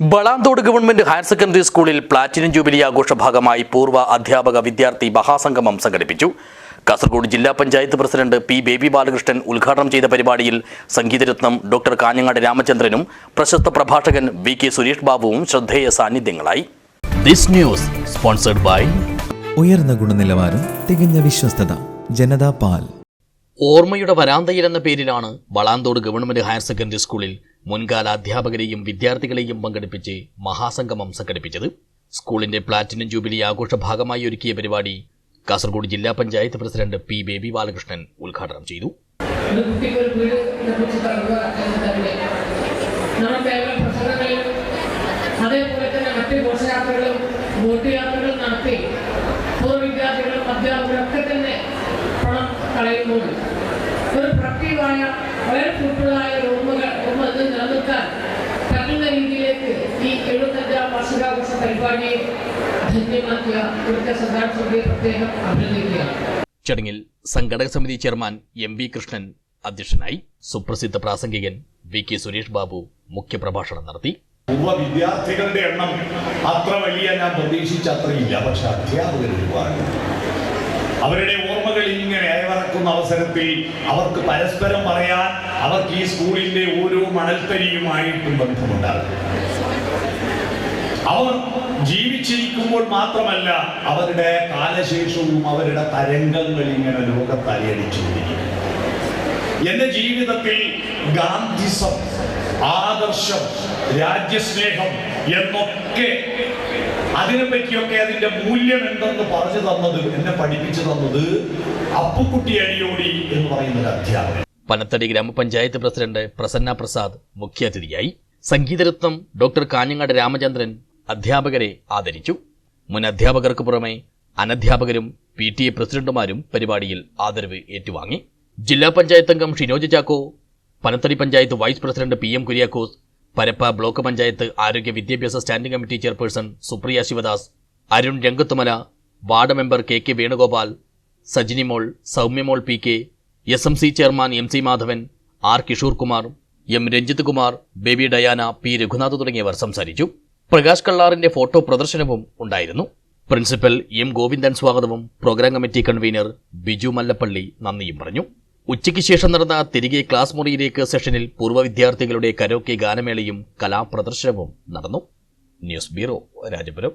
Valanthode government higher secondary സ്കൂളിൽ platinum jubilee ആഘോഷ ഭാഗമായി പൂർവ അധ്യാപക വിദ്യാർത്ഥി മഹാസംഗമം സംഘടിപ്പിച്ചു. കാസർഗോഡ് ജില്ലാ പഞ്ചായത്ത് പ്രസിഡന്റ് പി ബേബി ബാലകൃഷ്ണൻ ഉദ്ഘാടനം ചെയ്ത പരിപാടിയിൽ സംഗീതരത്നം ഡോക്ടർ കാഞ്ഞങ്ങാട് രാമചന്ദ്രനും പ്രശസ്ത പ്രഭാഷകൻ വി കെ സുരേഷ് ബാബുവും ശ്രദ്ധേയ സാന്നിധ്യങ്ങളായി. ദിസ് ന്യൂസ് സ്പോൺസർഡ് ബൈ ഉയർന്ന ഗുണനിലവാരം തികഞ്ഞ വിശ്വസ്തത ജനതാ പാൽ. ഓർമ്മയുടെ വരാന്തയിൽ എന്ന പേരിലാണ് വളാന്തോട് ഗവൺമെന്റ് ഹയർ സെക്കൻഡറി സ്കൂളിൽ മുൻകാല അധ്യാപകരെയും വിദ്യാർത്ഥികളെയും പങ്കെടുപ്പിച്ച് മഹാസംഗമം സംഘടിപ്പിച്ചത് സ്കൂളിന്റെ പ്ലാറ്റിനം ജൂബിലി ആഘോഷ ഭാഗമായി ഒരുക്കിയ പരിപാടി കാസർഗോഡ് ജില്ലാ പഞ്ചായത്ത് പ്രസിഡന്റ് പി ബേബി ബാലകൃഷ്ണൻ ഉദ്ഘാടനം ചെയ്തു. അതേപോലെ മറ്റ് നടത്തി പൂർവ വിദ്യാർത്ഥികളും അധ്യാപകരും തന്നെ പണം കളയുമ്പോൾ ഒരു പ്രക്രിയമായ വളരെ ഫ്രൂട്ട്ഫുള്ളായ വാർഷികാഘോഷ പരിപാടിയെ ധന്യമാക്കിയ ഇവിടുത്തെ സർദാർ സമിതിയെ പ്രത്യേകം അഭിനന്ദിക്കുകയാണ് ചടങ്ങിൽ സംഘടക സമിതി ചെയർമാൻ എം വി കൃഷ്ണൻ അധ്യക്ഷനായി സുപ്രസിദ്ധ പ്രാസംഗികൻ വി കെ സുരേഷ് ബാബു മുഖ്യപ്രഭാഷണം നടത്തി. പൂർവ വിദ്യാർത്ഥികളുടെ എണ്ണം അത്ര വലിയ ഞാൻ പ്രതീക്ഷിച്ച അത്രയില്ല. പക്ഷെ അധ്യാപകർ ഒരുപാട്. അവരുടെ ഓർമ്മകൾ ഇങ്ങനെ അയവറക്കുന്ന അവസരത്തിൽ അവർക്ക് പരസ്പരം പറയാൻ അവർക്ക് ഈ സ്കൂളിന്റെ ഓരോ മണൽത്തരിയുമായിട്ടും ബന്ധമുണ്ടാകും. അവർ ജീവിച്ചിരിക്കുമ്പോൾ മാത്രമല്ല അവരുടെ കാലശേഷവും അവരുടെ തരംഗങ്ങൾ ഇങ്ങനെ ലോകത്ത് അലയടിച്ചുകൊണ്ടിരിക്കും എന്റെ ജീവിതത്തിൽ ഗാന്ധിസം ആദർശം രാജ്യസ്നേഹം എന്നൊക്കെ അതിനെപ്പറ്റിയൊക്കെ അതിന്റെ മൂല്യം എന്തെന്ന് പറഞ്ഞു തന്നത് എന്നെ പഠിപ്പിച്ചു തന്നത് അപ്പുക്കുട്ടി അടിയോടി എന്ന് പറയുന്ന ഒരു അധ്യാപകൻ. പനത്തടി ഗ്രാമപഞ്ചായത്ത് പ്രസിഡന്റ് പ്രസന്ന പ്രസാദ് മുഖ്യാതിഥിയായി. സംഗീതരത്നം ഡോക്ടർ കാഞ്ഞങ്ങാട് രാമചന്ദ്രൻ അധ്യാപകരെ ആദരിച്ചു. മുൻ അധ്യാപകർക്ക് പുറമെ അനധ്യാപകരും പി ടി എ പ്രസിഡന്റുമാരും പരിപാടിയിൽ ആദരവ് ഏറ്റുവാങ്ങി. ജില്ലാ പഞ്ചായത്ത് അംഗം Shinoj Chacko Panathady panchayat vice president P M Kuriakose Parappa block panchayat ആരോഗ്യ വിദ്യാഭ്യാസ standing committee chairperson Supriya Shivadas Arun Rangathumala ward member K K Venugopal Sajinimol Soumyamol P K S M C chairman M C Madhavan R Kishore Kumar M Ranjith Kumar Baby Diana P Raghunath തുടങ്ങിയവർ സംസാരിച്ചു. Prakash കള്ളാറിന്റെ photo പ്രദർശനവും ഉണ്ടായിരുന്നു. Principal M Govindan സ്വാഗതവും programme committee convener Biju Mallappally നന്ദിയും പറഞ്ഞു. ഉച്ചയ്ക്ക് ശേഷം നടന്ന തിരികെ ക്ലാസ് മുറിയിലേക്ക് സെഷനിൽ പൂർവ വിദ്യാർത്ഥികളുടെ കരോക്കെ ഗാനമേളയും കലാപ്രദർശനവും നടന്നു. News bureau Rajapuram.